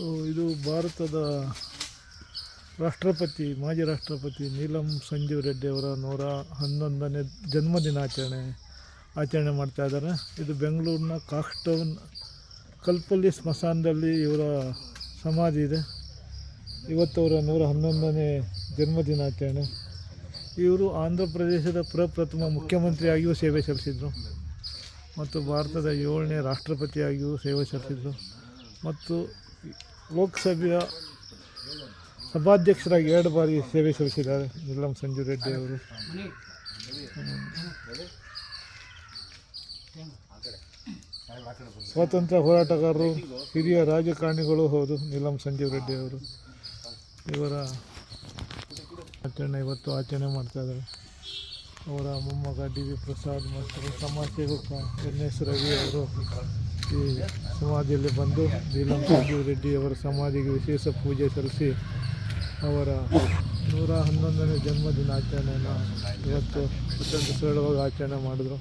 ಇದು ಭಾರತದ ರಾಷ್ಟ್ರಪತಿ, ಮಾಜಿ ರಾಷ್ಟ್ರಪತಿ ನೀಲಂ ಸಂಜೀವ್ ರೆಡ್ಡಿ ಅವರ ನೂರ ಹನ್ನೊಂದನೇ ಜನ್ಮದಿನಾಚರಣೆ ಆಚರಣೆ ಮಾಡ್ತಾ ಇದ್ದಾರೆ. ಇದು ಬೆಂಗಳೂರಿನ ಕಾಕ್ಸ್ಟೌನ್ ಕಲ್ಪಲ್ಲಿ ಸ್ಮಶಾನದಲ್ಲಿ ಇವರ ಸಮಾಧಿ ಇದೆ. ಇವತ್ತು ಅವರ ನೂರ ಹನ್ನೊಂದನೇ ಜನ್ಮದಿನಾಚರಣೆ ಇವರು ಆಂಧ್ರ ಪ್ರದೇಶದ ಪ್ರಪ್ರಥಮ ಮುಖ್ಯಮಂತ್ರಿಯಾಗಿಯೂ ಸೇವೆ ಸಲ್ಲಿಸಿದರು. ಮತ್ತು ಭಾರತದ ಏಳನೇ ರಾಷ್ಟ್ರಪತಿಯಾಗಿಯೂ ಸೇವೆ ಸಲ್ಲಿಸಿದರು. ಮತ್ತು ಲೋಕಸಭೆಯ ಸಭಾಧ್ಯಕ್ಷರಾಗಿ ಎರಡು ಬಾರಿ ಸೇವೆ ಸಲ್ಲಿಸಿದ್ದಾರೆ. ನಿಲಂ ಸಂಜು ರೆಡ್ಡಿ ಅವರು. ಸ್ವಾತಂತ್ರ್ಯ ಹೋರಾಟಗಾರರು, ಹಿರಿಯ ರಾಜಕಾರಣಿಗಳು ಹೌದು ನೀಲಂ ಸಂಜೀವ್ ರೆಡ್ಡಿ ಅವರು. ಇವರ ಆಚರಣೆ ಇವತ್ತು ಆಚರಣೆ ಮಾಡ್ತಾ ಇದ್ದಾರೆ. ಅವರ ಮೊಮ್ಮಗ ಡಿ ವಿ ಪ್ರಸಾದ್ ಮತ್ತು ಸಮಾಜ ಸೇವಕ ಎನ್ ಎಸ್ ರವಿ ಅವರು ಈ ಸಮಾಧಿಯಲ್ಲಿ ಬಂದು ನೀಲಂ ಸಂಜೀವ್ ರೆಡ್ಡಿ ಅವರ ಸಮಾಧಿಗೆ ವಿಶೇಷ ಪೂಜೆ ಸಲ್ಲಿಸಿ ಅವರ ನೂರ ಹನ್ನೊಂದನೇ ಜನ್ಮದಿನ ಆಚರಣೆಯನ್ನು ಇವತ್ತು ಅತ್ಯಂತ ಸರಳವಾಗಿ ಆಚರಣೆ ಮಾಡಿದ್ರು.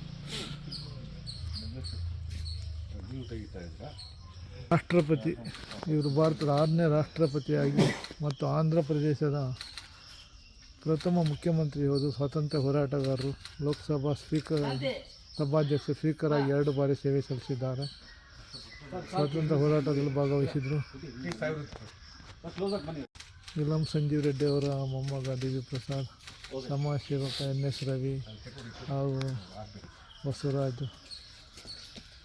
ರಾಷ್ಟ್ರಪತಿ, ಇವರು ಭಾರತದ ಆರನೇ ರಾಷ್ಟ್ರಪತಿಯಾಗಿ ಮತ್ತು ಆಂಧ್ರ ಪ್ರದೇಶದ ಪ್ರಥಮ ಮುಖ್ಯಮಂತ್ರಿ ಹೌದು ಸ್ವಾತಂತ್ರ್ಯ ಹೋರಾಟಗಾರರು. ಲೋಕಸಭಾ ಸ್ಪೀಕರ್, ಸಭಾಧ್ಯಕ್ಷ ಸ್ಪೀಕರ್ ಆಗಿ ಎರಡು ಬಾರಿ ಸೇವೆ ಸಲ್ಲಿಸಿದ್ದಾರೆ. ಸ್ವಾತಂತ್ರ್ಯ ಹೋರಾಟದಲ್ಲಿ ಭಾಗವಹಿಸಿದರು. ನೀಲಂ ಸಂಜೀವ್ ರೆಡ್ಡಿ ಅವರ ಮೊಮ್ಮಗ ಡಿ ವಿ ಪ್ರಸಾದ್ ಸಮಾಜ ಸೇವಕ ಎನ್ ಎಸ್ ರವಿ ಹಾಗೂ ಬಸವರಾಜ್.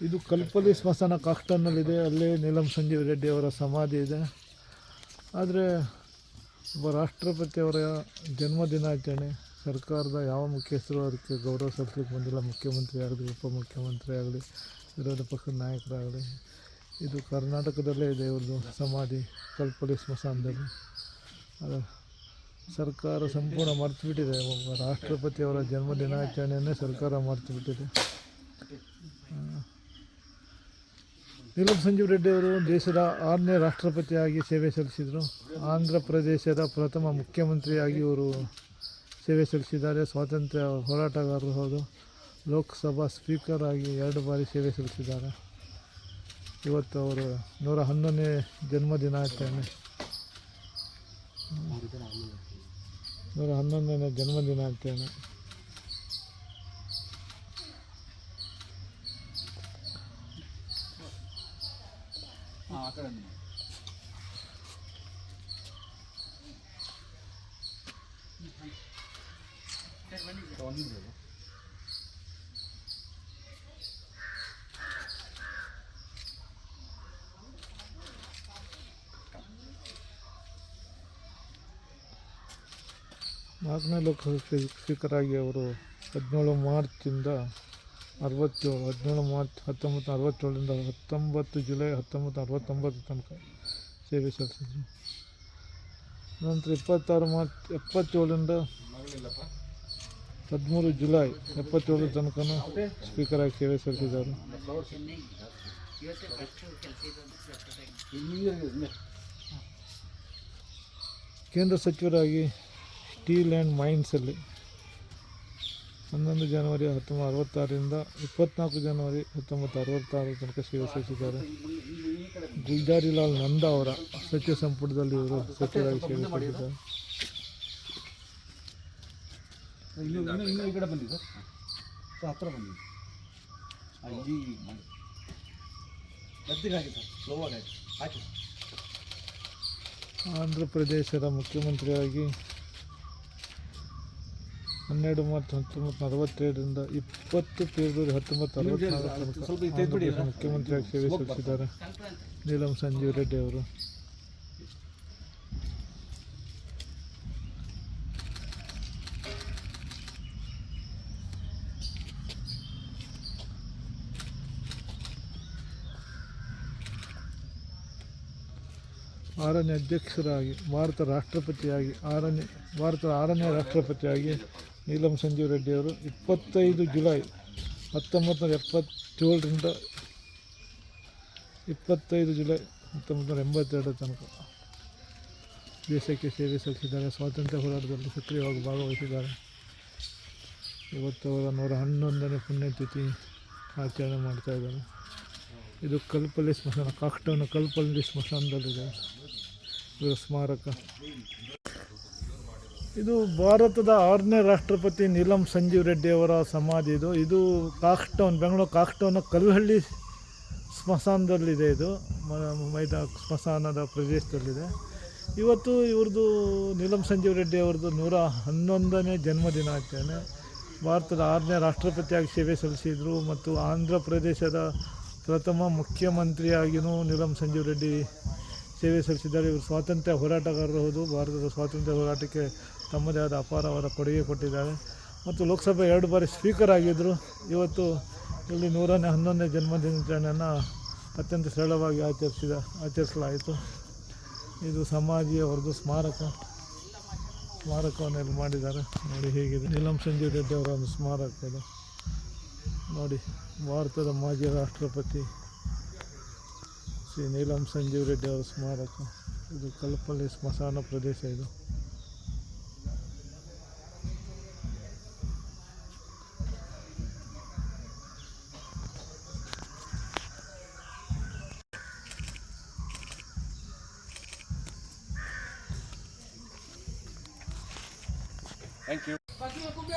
ಇದು ಕಲ್ಪಲಿ ಸ್ಮಶಾನ ಕಾಕ್ಟನ್ನಲ್ಲಿದೆ ಅಲ್ಲೇ ನೀಲಂ ಸಂಜೀವ್ ರೆಡ್ಡಿ ಅವರ ಸಮಾಧಿ ಇದೆ. ಆದರೆ ಒಬ್ಬ ರಾಷ್ಟ್ರಪತಿಯವರ ಜನ್ಮದಿನಾಚರಣೆ ಸರ್ಕಾರದ ಯಾವ ಮುಖ್ಯಸ್ಥರು ಅದಕ್ಕೆ ಗೌರವ ಸಲ್ಲಿಸಲಿಕ್ಕೆ ಬಂದಿಲ್ಲ, ಮುಖ್ಯಮಂತ್ರಿ ಆಗಲಿ, ಉಪಮುಖ್ಯಮಂತ್ರಿ ಆಗಲಿ, ವಿರೋಧ ಪಕ್ಷದ ನಾಯಕರಾಗಲಿ. ಇದು ಕರ್ನಾಟಕದಲ್ಲೇ ಇದೆ, ಇವ್ರದ್ದು ಸಮಾಧಿ ಕಲ್ಪಲ್ಲಿ ಸ್ಮಶಾನದಲ್ಲಿ. ಅದು ಸರ್ಕಾರ ಸಂಪೂರ್ಣ ಮರೆತುಬಿಟ್ಟಿದೆ, ಒಬ್ಬ ರಾಷ್ಟ್ರಪತಿಯವರ ಜನ್ಮದಿನಾಚರಣೆಯನ್ನೇ ಸರ್ಕಾರ ಮರೆತುಬಿಟ್ಟಿದೆ. ನೀಲಂ ಸಂಜೀವ್ ರೆಡ್ಡಿ ಅವರು ದೇಶದ ಆರನೇ ರಾಷ್ಟ್ರಪತಿಯಾಗಿ ಸೇವೆ ಸಲ್ಲಿಸಿದರು. ಆಂಧ್ರ ಪ್ರದೇಶದ ಪ್ರಥಮ ಮುಖ್ಯಮಂತ್ರಿಯಾಗಿ ಇವರು ಸೇವೆ ಸಲ್ಲಿಸಿದ್ದಾರೆ. ಸ್ವಾತಂತ್ರ್ಯ ಹೋರಾಟಗಾರರು ಹೌದು. ಲೋಕಸಭಾ ಸ್ಪೀಕರ್ ಆಗಿ ಎರಡು ಬಾರಿ ಸೇವೆ ಸಲ್ಲಿಸಿದ್ದಾರೆ. ಇವತ್ತು ಅವರು ನೂರ ಹನ್ನೊಂದನೇ ಜನ್ಮದಿನಾಚರಣೆ. ನೂರ ಹನ್ನೊಂದನೇ ಜನ್ಮದಿನಾಚರಣೆ. ನಾಲ್ಕನೇ ಲೋಕಸಭೆ ಸ್ಪೀಕರ್ ಆಗಿ ಅವರು ಹದಿನೇಳು ಮಾರ್ಚಿಂದ ಅರವತ್ತೇಳು, ಹದಿನೇಳು ಮಾರ್ಚ್ ಹತ್ತೊಂಬತ್ತು, ಅರವತ್ತೇಳರಿಂದ ಹತ್ತೊಂಬತ್ತು ಜುಲೈ ಹತ್ತೊಂಬತ್ತು, ಅರವತ್ತೊಂಬತ್ತು ತನಕ ಸೇವೆ ಸಲ್ಲಿಸಿದರು. ನಂತರ ಇಪ್ಪತ್ತಾರು ಮಾರ್ಚ್ ಎಪ್ಪತ್ತೇಳರಿಂದ ಹದಿಮೂರು ಜುಲೈ ಎಪ್ಪತ್ತೇಳರ ತನಕ ಸ್ಪೀಕರ್ ಆಗಿ ಸೇವೆ ಸಲ್ಲಿಸಿದ್ದಾರೆ. ಕೇಂದ್ರ ಸಚಿವರಾಗಿ ಸ್ಟೀಲ್ ಆ್ಯಂಡ್ ಮೈನ್ಸಲ್ಲಿ ಹನ್ನೊಂದು ಜನವರಿ ಹತ್ತೊಂಬತ್ತು ಅರವತ್ತಾರರಿಂದ ಇಪ್ಪತ್ನಾಲ್ಕು ಜನವರಿ ಹತ್ತೊಂಬತ್ತು ಅರವತ್ತಾರರ ತನಕ ಸೇವೆ ಸಲ್ಲಿಸಿದ್ದಾರೆ ಗುಲ್ಜಾರಿಲಾಲ್ ನಂದ ಅವರ ಸಚಿವ ಸಂಪುಟದಲ್ಲಿ ಇವರು ಸಚಿವರಾಗಿ ಸೇವೆ ಸಲ್ಲಿಸಿದ್ದಾರೆ ಆಂಧ್ರ ಪ್ರದೇಶದ ಮುಖ್ಯಮಂತ್ರಿಯಾಗಿ ಹನ್ನೆರಡು ಮಾರ್ಚ್ ಹತ್ತೊಂಬತ್ತು ನಲವತ್ತೆರಡರಿಂದ ಇಪ್ಪತ್ತು ಫೆಬ್ರವರಿ ಹತ್ತೊಂಬತ್ತು ಅರವತ್ನಾಲ್ಕು ಮುಖ್ಯಮಂತ್ರಿಯಾಗಿ ಸೇವೆ ಸಲ್ಲಿಸಿದ್ದಾರೆ. ನೀಲಂ ಸಂಜೀವ್ ರೆಡ್ಡಿ ಅವರು. ಆರನೇ ಅಧ್ಯಕ್ಷರಾಗಿ ಭಾರತ ರಾಷ್ಟ್ರಪತಿಯಾಗಿ ಆರನೇ ಭಾರತದ ಆರನೇ ರಾಷ್ಟ್ರಪತಿಯಾಗಿ ನೀಲಂ ಸಂಜೀವ್ ರೆಡ್ಡಿ ಅವರು ಇಪ್ಪತ್ತೈದು ಜುಲೈ ಹತ್ತೊಂಬತ್ತು ನೂರ ಎಪ್ಪತ್ತೇಳರಿಂದ ಇಪ್ಪತ್ತೈದು ಜುಲೈ ಹತ್ತೊಂಬತ್ತು ನೂರ ಎಂಬತ್ತೆರಡರ ತನಕ ದೇಶಕ್ಕೆ ಸೇವೆ ಸಲ್ಲಿಸಿದ್ದಾರೆ. ಸ್ವಾತಂತ್ರ್ಯ ಹೋರಾಟದಲ್ಲಿ ಸಕ್ರಿಯವಾಗಿ ಭಾಗವಹಿಸಿದ್ದಾರೆ. ಇವತ್ತು ಅವರ ನೂರ ಹನ್ನೊಂದನೇ ಪುಣ್ಯತಿಥಿ ಆಚರಣೆ ಮಾಡ್ತಾ ಇದ್ದಾರೆ. ಇದು ಕಲ್ಪಲ್ಲಿ ಸ್ಮಶಾನ ಕಾಕ್ಟೌನ್ ಕಲ್ಪಲ್ಲಿ ಸ್ಮಶಾನದಲ್ಲಿದೆ. ಇವರ ಸ್ಮಾರಕ. ಇದು ಭಾರತದ ಆರನೇ ರಾಷ್ಟ್ರಪತಿ ನೀಲಂ ಸಂಜೀವ್ ರೆಡ್ಡಿ ಅವರ ಸಮಾಧಿ ಇದು. ಇದು ಕಾಕ್ಟೌನ್ ಬೆಂಗಳೂರು ಕಾಕ್ಟೌನ್ ಸ್ಮಶಾನದಲ್ಲಿದೆ ಇದು. ಮೈದಾ ಸ್ಮಶಾನದ ಪ್ರದೇಶದಲ್ಲಿದೆ. ಇವತ್ತು ಇವ್ರದ್ದು ನೀಲಂ ಸಂಜೀವ್ ರೆಡ್ಡಿ ಅವ್ರದ್ದು ನೂರ ಹನ್ನೊಂದನೇ ಜನ್ಮದಿನ ಆಗ್ತಾನೆ. ಭಾರತದ ಆರನೇ ರಾಷ್ಟ್ರಪತಿಯಾಗಿ ಸೇವೆ ಸಲ್ಲಿಸಿದರು ಮತ್ತು ಆಂಧ್ರ ಪ್ರದೇಶದ ಪ್ರಥಮ ಮುಖ್ಯಮಂತ್ರಿಯಾಗಿಯೂ ನೀಲಂ ಸಂಜೀವ್ ರೆಡ್ಡಿ ಸೇವೆ ಸಲ್ಲಿಸಿದ್ದಾರೆ. ಇವರು ಸ್ವಾತಂತ್ರ್ಯ ಹೋರಾಟಗಾರರು ಹೌದು. ಭಾರತದ ಸ್ವಾತಂತ್ರ್ಯ ಹೋರಾಟಕ್ಕೆ ತಮ್ಮದೇ ಆದ ಅಪಾರವಾದ ಕೊಡುಗೆ ಕೊಟ್ಟಿದ್ದಾರೆ. ಮತ್ತು ಲೋಕಸಭೆ ಎರಡು ಬಾರಿ ಸ್ಪೀಕರ್ ಆಗಿದ್ದರು ಇವತ್ತು ಇಲ್ಲಿ ನೂರನೇ, ಹನ್ನೊಂದನೇ ಜನ್ಮದಿನಾಚರಣೆಯನ್ನು ಅತ್ಯಂತ ಸರಳವಾಗಿ ಆಚರಿಸಿದ, ಆಚರಿಸಲಾಯಿತು. ಇದು ಸಮಾಧಿಯವರದ್ದು ಸ್ಮಾರಕ. ಸ್ಮಾರಕವನ್ನು ಇಲ್ಲಿ ಮಾಡಿದ್ದಾರೆ. ನೋಡಿ ಹೇಗಿದೆ. ನೀಲಂ ಸಂಜೀವ್ ರೆಡ್ಡಿ ಅವರ ಒಂದು ಸ್ಮಾರಕ ಇದು. ನೋಡಿ, ಭಾರತದ ಮಾಜಿ ರಾಷ್ಟ್ರಪತಿ ಶ್ರೀ ನೀಲಂ ಸಂಜೀವ್ ರೆಡ್ಡಿ ಅವರ ಸ್ಮಾರಕ. ಇದು ಕಲ್ಪಲ್ಲಿ ಸ್ಮಶಾನ ಪ್ರದೇಶ ಇದು. 把这个松开